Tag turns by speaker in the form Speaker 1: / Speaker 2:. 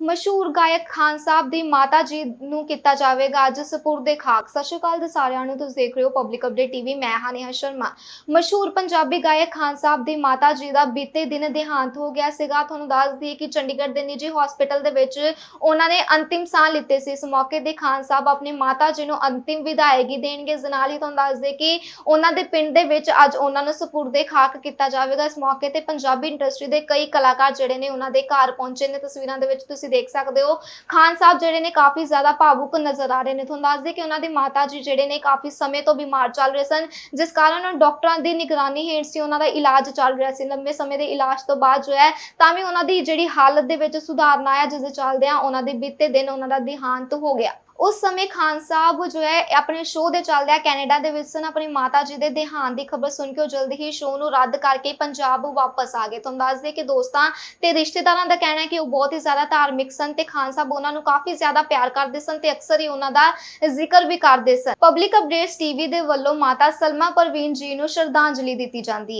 Speaker 1: ਮਸ਼ਹੂਰ ਗਾਇਕ ਖਾਨ ਸਾਹਿਬ ਦੀ ਮਾਤਾ ਜੀ ਨੂੰ ਕੀਤਾ ਜਾਵੇਗਾ ਅੱਜ ਸਪੁਰਦੇ ਖਾਕ। ਸਤਿ ਸ਼੍ਰੀ ਅਕਾਲ ਜੀ ਸਾਰਿਆਂ ਨੂੰ, ਤੁਸੀਂ ਦੇਖ ਰਹੇ ਹੋ ਪਬਲਿਕ ਅਪਡੇਟ ਟੀਵੀ ਮੈਂ ਹਾਂ ਨੇਹਾ ਸ਼ਰਮਾ। ਮਸ਼ਹੂਰ ਪੰਜਾਬੀ ਗਾਇਕ ਖਾਨ ਸਾਹਿਬ ਦੀ ਮਾਤਾ ਜੀ ਦਾ ਬੀਤੇ ਦਿਨ ਦੇਹਾਂਤ ਹੋ ਗਿਆ ਸੀਗਾ। ਤੁਹਾਨੂੰ ਦੱਸ ਦਈਏ ਕਿ ਚੰਡੀਗੜ੍ਹ ਦੇ ਨਿੱਜੀ ਹਸਪੀਟਲ ਦੇ ਵਿੱਚ ਉਹਨਾਂ ਨੇ ਅੰਤਿਮ ਸਾਹ ਲਿੱਤੇ ਸੀ। ਇਸ ਮੌਕੇ ਤੇ ਖਾਨ ਸਾਹਿਬ ਆਪਣੇ ਮਾਤਾ ਜੀ ਨੂੰ ਅੰਤਿਮ ਵਿਦਾਇਗੀ ਦੇਣਗੇ। ਇਸ ਨਾਲ ਹੀ ਤੁਹਾਨੂੰ ਦੱਸ ਦਈਏ ਕਿ ਉਹਨਾਂ ਦੇ ਪਿੰਡ ਦੇ ਵਿੱਚ ਅੱਜ ਉਹਨਾਂ ਨੂੰ ਸਪੁਰਦੇ ਖਾਕ ਕੀਤਾ ਜਾਵੇਗਾ। ਇਸ ਮੌਕੇ ਤੇ ਪੰਜਾਬੀ ਇੰਡਸਟਰੀ ਦੇ ਕਈ ਕਲਾਕਾਰ ਜਿਹੜੇ ਨੇ ਉਹਨਾਂ ਦੇ ਘਰ ਪਹੁੰਚੇ ਨੇ। ਤਸਵੀਰਾਂ ਦੇ ਵਿੱਚ ਤੁਸੀਂ ਦੇਖ ਸਕਦੇ ਹੋ। ਖਾਨ ਸਾਹਿਬ ਜਿਹੜੇ ਨੇ ਕਾਫੀ ਜ਼ਿਆਦਾ ਭਾਵੁਕ ਨਜ਼ਰ ਆ ਰਹੇ ਨੇ। ਤੁਹਾਨੂੰ ਦੱਸ ਦਈਏ ਕਿ ਉਹਨਾਂ ਦੀ ਮਾਤਾ ਜੀ ਜਿਹੜੇ ਨੇ ਕਾਫੀ ਸਮੇਂ ਤੋਂ ਬਿਮਾਰ ਚੱਲ ਰਹੇ ਸਨ। ਜਿਸ ਕਾਰਨ ਉਹਨਾਂ ਡਾਕਟਰਾਂ ਦੀ ਨਿਗਰਾਨੀ ਹੇਠ ਸੀ, ਉਹਨਾਂ ਦਾ ਇਲਾਜ ਚੱਲ ਰਿਹਾ ਸੀ। ਲੰਬੇ ਸਮੇਂ ਦੇ ਇਲਾਜ ਤੋਂ ਬਾਅਦ ਜੋ ਹੈ, ਤਾਂ ਵੀ ਉਹਨਾਂ ਦੀ ਜਿਹੜੀ ਹਾਲਤ ਦੇ ਵਿੱਚ ਸੁਧਾਰ ਨਾ ਆਇਆ, ਜਿਸ ਦੇ ਚੱਲਦਿਆਂ ਉਹਨਾਂ ਦੇ ਬੀਤੇ ਦਿਨ ਉਹਨਾਂ ਦਾ ਦੇਹਾਂਤ ਹੋ ਗਿਆ। ਉਸ ਸਮੇਂ ਖਾਨ ਸਾਹਿਬ ਜੋ ਹੈ ਆਪਣੇ ਸ਼ੋਅ ਦੇ ਚੱਲਦਿਆਂ ਕੈਨੇਡਾ ਦੇ ਵਿੱਚ ਸਨ। ਆਪਣੀ ਮਾਤਾ ਜੀ ਦੇ ਦੇਹਾਂਤ ਦੀ ਖਬਰ ਸੁਣ ਕੇ ਉਹ ਜਲਦੀ ਹੀ ਸ਼ੋਅ ਨੂੰ ਰੱਦ ਕਰਕੇ ਪੰਜਾਬ ਵਾਪਸ ਆ ਗਏ। ਤੁਹਾਨੂੰ ਦੱਸ ਦਈਏ ਕਿ ਦੋਸਤਾਂ ਤੇ ਰਿਸ਼ਤੇਦਾਰਾਂ ਦਾ ਕਹਿਣਾ ਹੈ ਕਿ ਉਹ ਬਹੁਤ ਹੀ ਜ਼ਿਆਦਾ ਧਾਰਮਿਕ ਸਨ ਤੇ ਖਾਨ ਸਾਹਿਬ ਉਹਨਾਂ ਨੂੰ ਕਾਫੀ ਜ਼ਿਆਦਾ ਪਿਆਰ ਕਰਦੇ ਸਨ ਤੇ ਅਕਸਰ ਹੀ ਉਹਨਾਂ ਦਾ ਜ਼ਿਕਰ ਵੀ ਕਰਦੇ ਸਨ। ਪਬਲਿਕ ਅਪਡੇਟਸ ਟੀਵੀ ਦੇ ਵੱਲੋਂ ਮਾਤਾ ਸਲਮਾ ਪਰਵੀਨ ਜੀ ਨੂੰ ਸ਼ਰਧਾਂਜਲੀ ਦਿੱਤੀ ਜਾਂਦੀ ਹੈ।